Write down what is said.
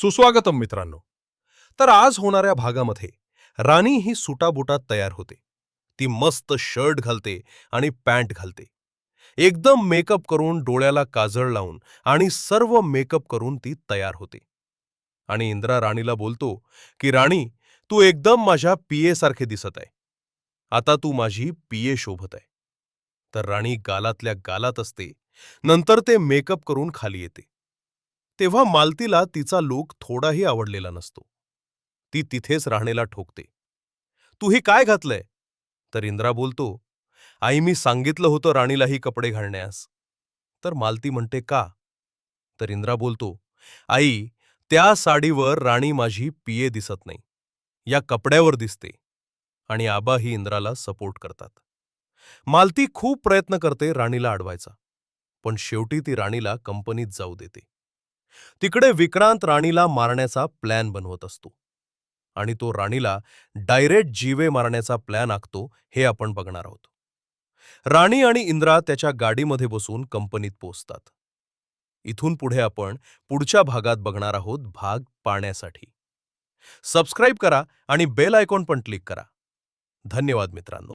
सुस्वागतम मित्रांनो. तर आज होणाऱ्या भागामध्ये राणी ही सुटाबुटात तयार होते. ती मस्त शर्ट घालते आणि पॅन्ट घालते. एकदम मेकअप करून डोळ्याला काजळ लावून आणि सर्व मेकअप करून ती तयार होते. आणि इंद्रा राणीला बोलतो की राणी तू एकदम माझ्या पीए सारखे दिसत आहे. आता तू माझी पीए शोभत आहे. तर राणी गालातल्या गालात असते. नंतर ते मेकअप करून खाली येते. तेव्हा मालतीला तिचा लूक थोडाही आवडलेला नसतो. ती तिथेच राहण्याला ठोकते. तू ही काय घातलंय? तर इंद्रा बोलतो आई मी सांगितलं होतं राणीलाही कपडे घालण्यास. तर मालती म्हणते का? तर इंद्रा बोलतो आई त्या साडीवर राणी माझी पिये दिसत नाही. या कपड्यावर दिसते. आणि आबा ही इंद्राला सपोर्ट करतात. मालती खूप प्रयत्न करते राणीला अडवायचा पण शेवटी ती राणीला कंपनीत जाऊ देते. तिकडे विक्रांत राणीला मारण्याचा प्लॅन बनवत असतो. आणि तो राणीला डायरेक्ट जीवे मारण्याचा प्लॅन आखतो हे आपण बघणार आहोत. राणी आणि इंद्रा त्याच्या गाडीमध्ये बसून कंपनीत पोचतात इथून पुढे आपण पुढच्या भागात बघणार आहोत भाग पाण्यासाठी. सबस्क्राईब करा आणि बेल आयकॉन पण क्लिक करा. धन्यवाद मित्रांनो.